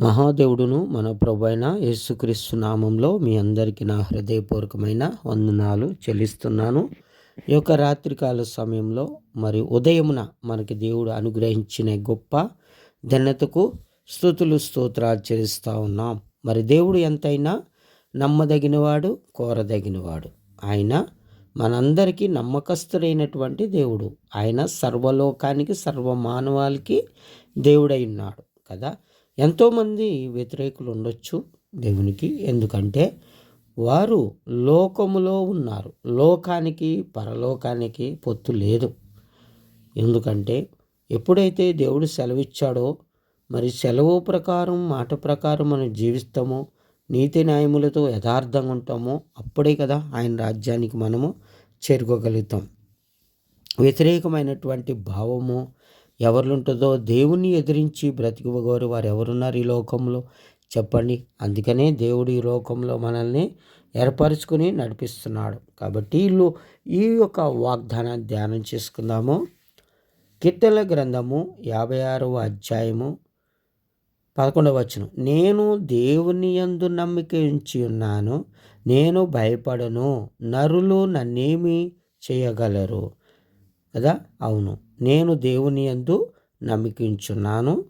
మహాదేవుడును మన ప్రభు అయిన యేసుక్రీస్తు నామంలో మీ అందరికీ నా హృదయపూర్వకమైన వందనాలు చెల్లిస్తున్నాను. ఈ యొక్క రాత్రికాల సమయంలో మరి ఉదయమున మనకి దేవుడు అనుగ్రహించిన గొప్ప ధన్యతకు స్థుతులు స్తోత్రాలు చెల్లిస్తూ ఉన్నాం. మరి దేవుడు ఎంతైనా నమ్మదగినవాడు కోరదగినవాడు. ఆయన మనందరికీ నమ్మకస్తుడైనటువంటి దేవుడు. ఆయన సర్వలోకానికి సర్వ మానవాళికి దేవుడై ఉన్నాడు కదా. ఎంతోమంది వ్యతిరేకులు ఉండొచ్చు దేవునికి. ఎందుకంటే వారు లోకములో ఉన్నారు. లోకానికి పరలోకానికి పొత్తు లేదు. ఎందుకంటే ఎప్పుడైతే దేవుడు సెలవిచ్చాడో మరి సెలవు ప్రకారం మాట ప్రకారం మనం జీవిస్తామో నీతి న్యాయములతో యథార్థంగా ఉంటామో అప్పుడే కదా ఆయన రాజ్యానికి మనము చేరుకోగలుగుతాం. వ్యతిరేకమైనటువంటి భావము ఎవరుంటుందో దేవుణ్ణి ఎదిరించి బ్రతికివ్వగోరు వారు ఎవరున్నారు ఈ లోకంలో? చెప్పండి. అందుకనే దేవుడు ఈ లోకంలో మనల్ని ఏర్పరచుకుని నడిపిస్తున్నాడు. కాబట్టి వీళ్ళు ఈ యొక్క వాగ్దానాన్ని ధ్యానం చేసుకుందాము. కీర్తనల గ్రంథము యాభై ఆరవ అధ్యాయము పదకొండవ వచ్చును నేను దేవుని యందు నమ్మిక ఉంచి ఉన్నాను. నేను భయపడను. నరులు నన్నేమి చేయగలరు? కదా? అవును. నేను దేవుని యందు నమ్మికించున్నాను.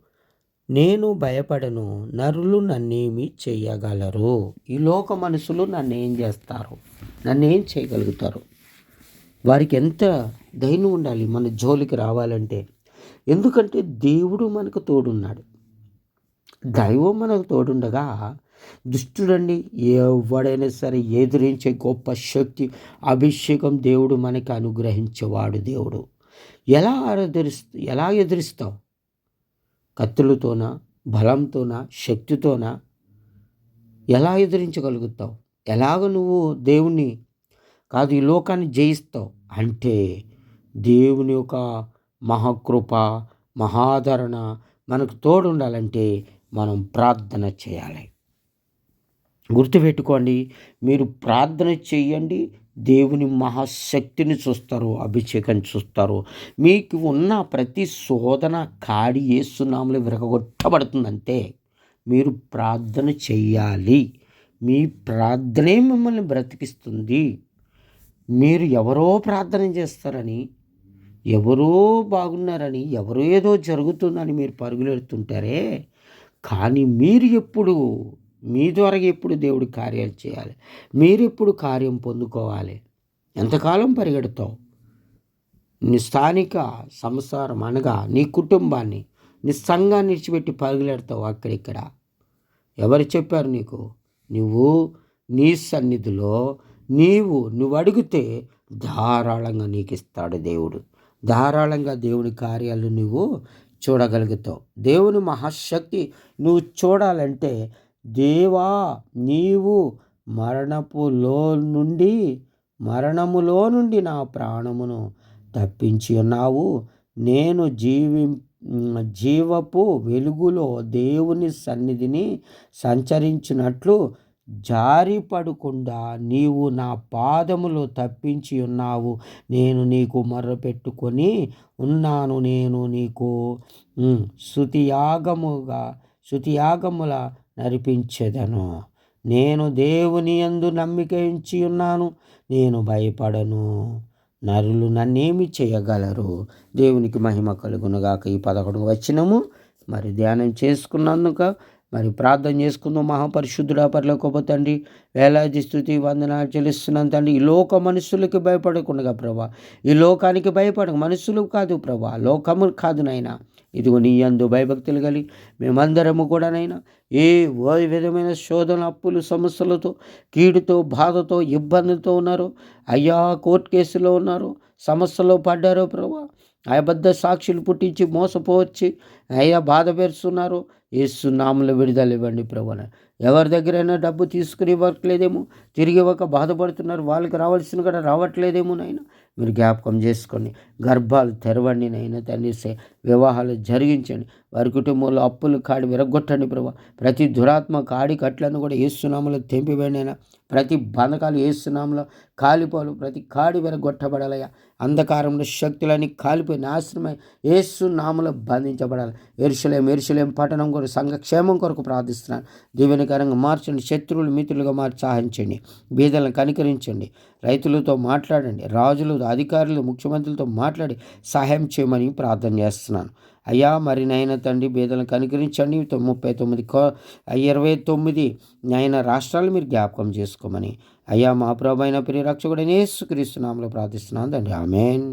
నేను భయపడను నరులు నన్నేమి చేయగలరు. ఈ లోక మనుషులు నన్ను ఏం చేస్తారు? నన్ను ఏం చేయగలుగుతారు? వారికి ఎంత ధైర్యం ఉండాలి మన జోలికి రావాలంటే? ఎందుకంటే దేవుడు మనకు తోడున్నాడు. దైవం మనకు తోడుండగా దుష్టుడండి ఎవడైనా సరే ఎదిరించే గొప్ప శక్తి అభిషేకం దేవుడు మనకి అనుగ్రహించేవాడు దేవుడు. ఎలా ఎదురిస్త ఎలా ఎదురిస్తావు? కత్తులతోన బలంతోన శక్తితోన? ఎలా ఎదిరించగలుగుతావు? ఎలాగ నువ్వు దేవుణ్ణి కాదు ఈ లోకాన్ని జయిస్తావు? అంటే దేవుని యొక్క మహాకృప మహాదరణ మనకు తోడుండాలంటే మనం ప్రార్థన చేయాలి. గుర్తుపెట్టుకోండి మీరు ప్రార్థన చేయండి దేవుని మహాశక్తిని చూస్తారు అభిషేకం చూస్తారు. మీకు ఉన్న ప్రతి శోధన కాడి ఏసునాములు విరగొట్టబడుతుందంటే మీరు ప్రార్థన చెయ్యాలి మీ ప్రార్థనే మిమ్మల్ని బ్రతికిస్తుంది. మీరు ఎవరో ప్రార్థన చేస్తారని ఎవరో బాగున్నారని ఎవరో ఏదో జరుగుతుందని మీరు పరుగులెడుతుంటారే. కానీ మీరు ఎప్పుడు మీ ద్వారా ఎప్పుడు దేవుడి కార్యాలు చేయాలి? మీరు ఎప్పుడు కార్యం పొందుకోవాలి? ఎంతకాలం పరిగెడతావు? నీ స్థానిక సంసారం అనగా నీ కుటుంబాన్ని నీ సంఘాన్ని విడిచిపెట్టి పరుగులెడతావు అక్కడిక్కడ ఎవరు చెప్పారు నీకు? నువ్వు నీ సన్నిధిలో నీవు నువ్వు అడిగితే ధారాళంగా నీకు ఇస్తాడు దేవుడు. ధారాళంగా దేవుని కార్యాలు నువ్వు చూడగలుగుతావు. దేవుని మహాశక్తి నువ్వు చూడాలంటే దేవా నీవు మరణపులో నుండి మరణములో నుండి నా ప్రాణమును తప్పించి ఉన్నావు. నేను జీవి జీవపు వెలుగులో దేవుని సన్నిధిని సంచరించినట్లు జారిపడకుండా నీవు నా పాదములు తప్పించి ఉన్నావు. నేను నీకు మర్రపెట్టుకొని ఉన్నాను. నేను నీకు శృతియాగముగా శృతియాగముల నడిపించెదను. నేను దేవుని యందు నమ్మిక ఉంచి ఉన్నాను నేను భయపడను. నరులు నన్నేమి చేయగలరు? దేవునికి మహిమ కలుగునుగాక. ఈ పదకొండు వచ్చినము మరి ధ్యానం చేసుకున్నందుక మరి ప్రార్థన చేసుకుందాం. మహాపరిశుద్ధుడా పర్లోకొప్ప తండ్రి వేలాది స్థుతి వందన చెల్లిస్తున్నాం తండ్రి. ఈ లోక మనుషులకి భయపడకుండా ప్రభా. ఈ లోకానికి భయపడ మనుషులు కాదు ప్రభా. లోకము కాదు నైనా ఇదిగో నీ అందు భయభక్తులు కలిగి మేమందరము కూడానైనా ఏ విధమైన శోధన అప్పులు సమస్యలతో కీడుతో బాధతో ఇబ్బందులతో ఉన్నారో అయ్యా కోర్టు కేసులో ఉన్నారో సమస్యలో పడ్డారో ప్రభా అబద్ధ సాక్షులు పుట్టించి మోసపోవచ్చి అయ్యా బాధ పెరుస్తున్నారు ఏసునామలు విడుదల ఇవ్వండి ప్రభున ఎవరి దగ్గరైనా డబ్బు తీసుకుని ఇవ్వట్లేదేమో? తిరిగి ఇవ్వక బాధపడుతున్నారు. వాళ్ళకి రావాల్సిన కూడా రావట్లేదేమో నాయన? మీరు జ్ఞాపకం చేసుకోండి. గర్భాలు తెరవండి నాయన తండ్రి. వివాహాలు జరిగించండి. వారి కుటుంబంలో అప్పులు కాడి విరగొట్టండి ప్రభా. ప్రతి దురాత్మ కాడి కట్లను కూడా ఏసునామలో తెంపివేండి ప్రతి బంధకాలు ఏసునామలో కాలిపోలు ప్రతి కాడి విరగొట్టబడాలయ్యా అంధకారంలో శక్తులన్నీ కాలిపోయి నాశనమై ఏసు నామలో బంధించబడాలి. ఎరుసలేం ఎరుసలేం పట్టణం కొరకు సంఘక్షేమం కొరకు ప్రార్థిస్తున్నాను. దీవెనకరంగా మార్చండి శత్రువులు మిత్రులుగా మార్చి సహాయించండి బీదలను కనికరించండి రైతులతో మాట్లాడండి రాజులు అధికారులు ముఖ్యమంత్రులతో మాట్లాడి సహాయం చేయమని ప్రార్థన చేస్తున్నాను. అయ్యా మరి నాయన తండ్రి బీదలను కనుకరించండి. ముప్పై తొమ్మిది ఇరవై తొమ్మిది నాయన రాష్ట్రాలు మీరు జ్ఞాపకం చేసుకోమని. అయ్యా మా ప్రభు అయిన ప్రియ రక్షకుడనే ప్రార్థిస్తున్నాను తండ్రి. ఆమెన్.